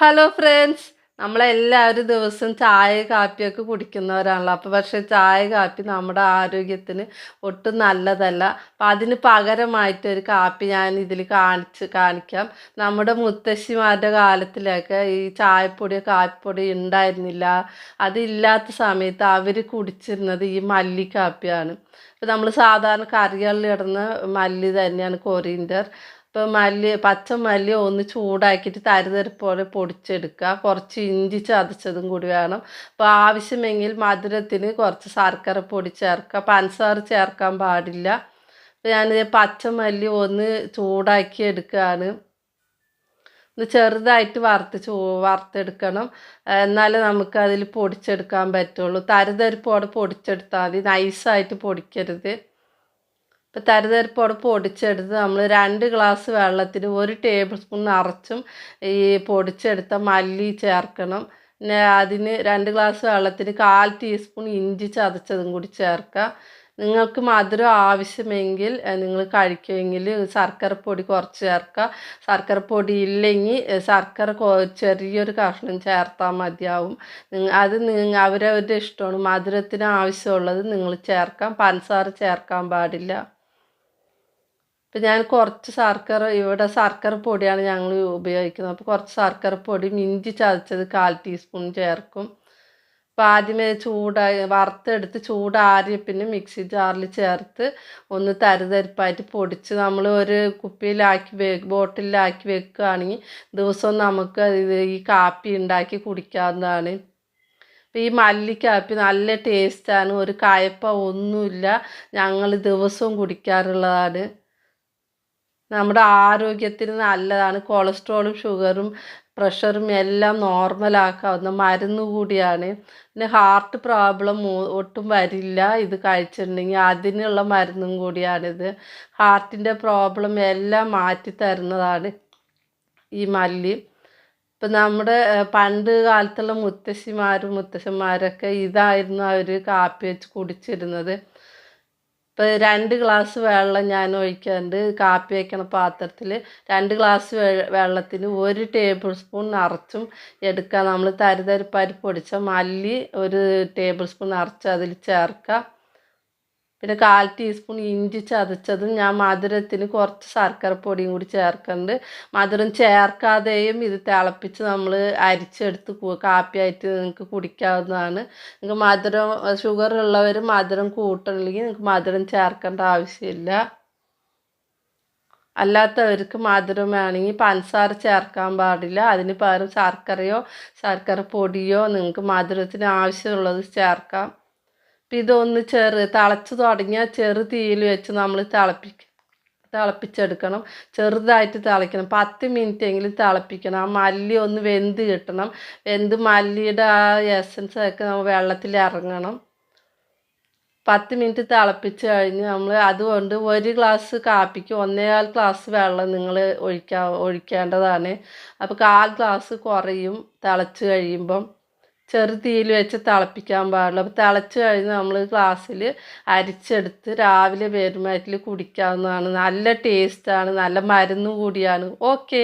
Hello friends നമ്മളെല്ലാവരും ദിവസം ചായ കാപ്പിയൊക്കെ കുടിക്കുന്നവരാണല്ലോ. അപ്പോൾ പക്ഷേ ചായ കാപ്പി നമ്മുടെ ആരോഗ്യത്തിന് ഒട്ടും നല്ലതല്ല. അപ്പം അതിന് പകരമായിട്ട് ഒരു കാപ്പി ഞാൻ ഇതിൽ കാണിച്ച് കാണിക്കാം. നമ്മുടെ മുത്തശ്ശിമാരുടെ കാലത്തിലൊക്കെ ഈ ചായപ്പൊടിയോ കാപ്പിപ്പൊടി ഉണ്ടായിരുന്നില്ല. അതില്ലാത്ത സമയത്ത് അവർ കുടിച്ചിരുന്നത് ഈ മല്ലിക്കാപ്പിയാണ് ഇപ്പം നമ്മൾ സാധാരണ കറികളിൽ ഇടുന്ന മല്ലി തന്നെയാണ് കൊറിയൻഡർ. ഇപ്പം മല്ലി പച്ച മല്ലി ഒന്ന് ചൂടാക്കിയിട്ട് തരിതരിപ്പോലെ പൊടിച്ചെടുക്കുക. കുറച്ച് ഇഞ്ചി ചതച്ചതും കൂടി വേണം. അപ്പോൾ ആവശ്യമെങ്കിൽ മധുരത്തിന് കുറച്ച് ശർക്കര പൊടി ചേർക്കുക. പഞ്ചസാര ചേർക്കാൻ പാടില്ല. ഞാനിത് പച്ചമല്ലി ഒന്ന് ചൂടാക്കി എടുക്കുകയാണ്. ഒന്ന് ചെറുതായിട്ട് വറുത്ത് ചൂ വറുത്തെടുക്കണം. എന്നാലേ നമുക്ക് അതിൽ പൊടിച്ചെടുക്കാൻ പറ്റുള്ളൂ. തരിതരിപ്പോടെ പൊടിച്ചെടുത്താൽ മതി. നൈസായിട്ട് പൊടിക്കരുത്. ഇപ്പോൾ തരിതരിപ്പോടെ പൊടിച്ചെടുത്ത് നമ്മൾ രണ്ട് ഗ്ലാസ് വെള്ളത്തിൽ ഒരു ടേബിൾ സ്പൂൺ നിറച്ചും ഈ പൊടിച്ചെടുത്ത മല്ലി ചേർക്കണം. പിന്നെ അതിന് രണ്ട് ഗ്ലാസ് വെള്ളത്തിൽ കാൽ ടീസ്പൂൺ ഇഞ്ചി ചതച്ചതും കൂടി ചേർക്കുക. നിങ്ങൾക്ക് മധുരം ആവശ്യമെങ്കിൽ നിങ്ങൾ കഴിക്കുമെങ്കിൽ ശർക്കര പൊടി കുറച്ച് ചേർക്കുക. ശർക്കര പൊടി ഇല്ലെങ്കിൽ ശർക്കര ചെറിയൊരു കഷ്ണം ചേർത്താൽ മതിയാവും. അത് അവരവരുടെ ഇഷ്ടമാണ്. മധുരത്തിന് ആവശ്യമുള്ളത് നിങ്ങൾ ചേർക്കാം. പഞ്ചസാര ചേർക്കാൻ പാടില്ല. ഇപ്പം ഞാൻ കുറച്ച് ശർക്കര ഇവിടെ ശർക്കര പൊടിയാണ് ഞങ്ങൾ ഉപയോഗിക്കുന്നത്. അപ്പോൾ കുറച്ച് ശർക്കര പൊടി ഇഞ്ചി ചതച്ചത് കാൽ ടീസ്പൂൺ ചേർക്കും. അപ്പോൾ ആദ്യമേ ചൂടായി വറുത്തെടുത്ത് ചൂടാറിയ പിന്നെ മിക്സി ജാറിൽ ചേർത്ത് ഒന്ന് തരിതരിപ്പായിട്ട് പൊടിച്ച് നമ്മൾ ഒരു കുപ്പിയിലാക്കി വെ ബോട്ടിലാക്കി വെക്കുകയാണെങ്കിൽ ദിവസവും നമുക്ക് ഈ കാപ്പി ഉണ്ടാക്കി കുടിക്കാവുന്നതാണ്. ഈ മല്ലിക്കാപ്പി നല്ല ടേസ്റ്റാണ്. ഒരു കയപ്പ ഒന്നുമില്ല. ഞങ്ങൾ ദിവസവും കുടിക്കാറുള്ളതാണ്. നമ്മുടെ ആരോഗ്യത്തിന് നല്ലതാണ്. കൊളസ്ട്രോളും ഷുഗറും പ്രഷറും എല്ലാം നോർമലാക്കാവുന്ന മരുന്ന് കൂടിയാണ്. പിന്നെ ഹാർട്ട് പ്രോബ്ലം ഒട്ടും വരില്ല. ഇത് കഴിച്ചിട്ടുണ്ടെങ്കിൽ അതിനുള്ള മരുന്നും കൂടിയാണിത്. ഹാർട്ടിന്റെ പ്രോബ്ലം എല്ലാം മാറ്റി തരുന്നതാണ് ഈ മല്ലി. ഇപ്പം നമ്മുടെ പണ്ട് കാലത്തുള്ള മുത്തശ്ശിമാരും മുത്തശ്ശന്മാരൊക്കെ ഇതായിരുന്നു അവർ കാപ്പി വെച്ച് കുടിച്ചിരുന്നത്. ഇപ്പോൾ രണ്ട് ഗ്ലാസ് വെള്ളം ഞാൻ ഒഴിക്കാറുണ്ട്. കാപ്പി വയ്ക്കണ പാത്രത്തിൽ രണ്ട് ഗ്ലാസ് വെള്ളത്തിന് ഒരു ടേബിൾ സ്പൂൺ നിറച്ചും എടുക്കുക നമ്മൾ തരിതരിപ്പാരി പൊടിച്ച മല്ലി ഒരു ടേബിൾ സ്പൂൺ നിറച്ച് അതിൽ ചേർക്കുക പിന്നെ കാൽ ടീസ്പൂൺ ഇഞ്ചി ചതച്ചതും ഞാൻ മധുരത്തിന് കുറച്ച് ശർക്കര പൊടിയും കൂടി ചേർക്കുന്നുണ്ട് മധുരം ചേർക്കാതെയും ഇത് തിളപ്പിച്ച് നമ്മൾ അരിച്ചെടുത്ത് കാപ്പിയായിട്ട് നിങ്ങൾക്ക് കുടിക്കാവുന്നതാണ്. നിങ്ങൾക്ക് മധുരം ഷുഗർ ഉള്ളവർ മധുരം കൂട്ടണമെങ്കിൽ നിങ്ങൾക്ക് മധുരം ചേർക്കേണ്ട ആവശ്യമില്ല. അല്ലാത്തവർക്ക് മധുരം വേണമെങ്കിൽ പഞ്ചസാര ചേർക്കാൻ പാടില്ല. അതിന് പകരം ശർക്കരയോ ശർക്കര പൊടിയോ നിങ്ങൾക്ക് മധുരത്തിന് ആവശ്യമുള്ളത് ചേർക്കാം. അപ്പം ഇതൊന്ന് ചെറു തിളച്ച് തുടങ്ങിയാൽ ചെറു തീയിൽ വെച്ച് നമ്മൾ തിളപ്പിക്കും തിളപ്പിച്ചെടുക്കണം. ചെറുതായിട്ട് തിളയ്ക്കണം. പത്ത് മിനിറ്റ് എങ്കിലും തിളപ്പിക്കണം. ആ മല്ലി ഒന്ന് വെന്ത് കിട്ടണം. വെന്ത് മല്ലിയുടെ ആ എസൻസ് ഒക്കെ നമ്മൾ വെള്ളത്തിൽ ഇറങ്ങണം പത്ത് മിനിറ്റ് തിളപ്പിച്ച് കഴിഞ്ഞ് നമ്മൾ അതുകൊണ്ട് ഒരു ഗ്ലാസ് കാപ്പിക്ക് ഒന്നേകാൽ ഗ്ലാസ് വെള്ളം നിങ്ങൾ ഒഴിക്കാ ഒഴിക്കേണ്ടതാണ്. അപ്പോൾ കാൽ ഗ്ലാസ് കുറയും തിളച്ച് കഴിയുമ്പം. ചെറു തീയിൽ വെച്ച് തിളപ്പിക്കാൻ പാടുള്ളൂ അപ്പോൾ തിളച്ച് കഴിഞ്ഞ് നമ്മൾ ഗ്ലാസ്സിൽ അരിച്ചെടുത്ത് രാവിലെ പേരുമാറ്റിൽ കുടിക്കാവുന്നതാണ്. നല്ല ടേസ്റ്റാണ് നല്ല മരുന്ന് കൂടിയാണ്. ഓക്കേ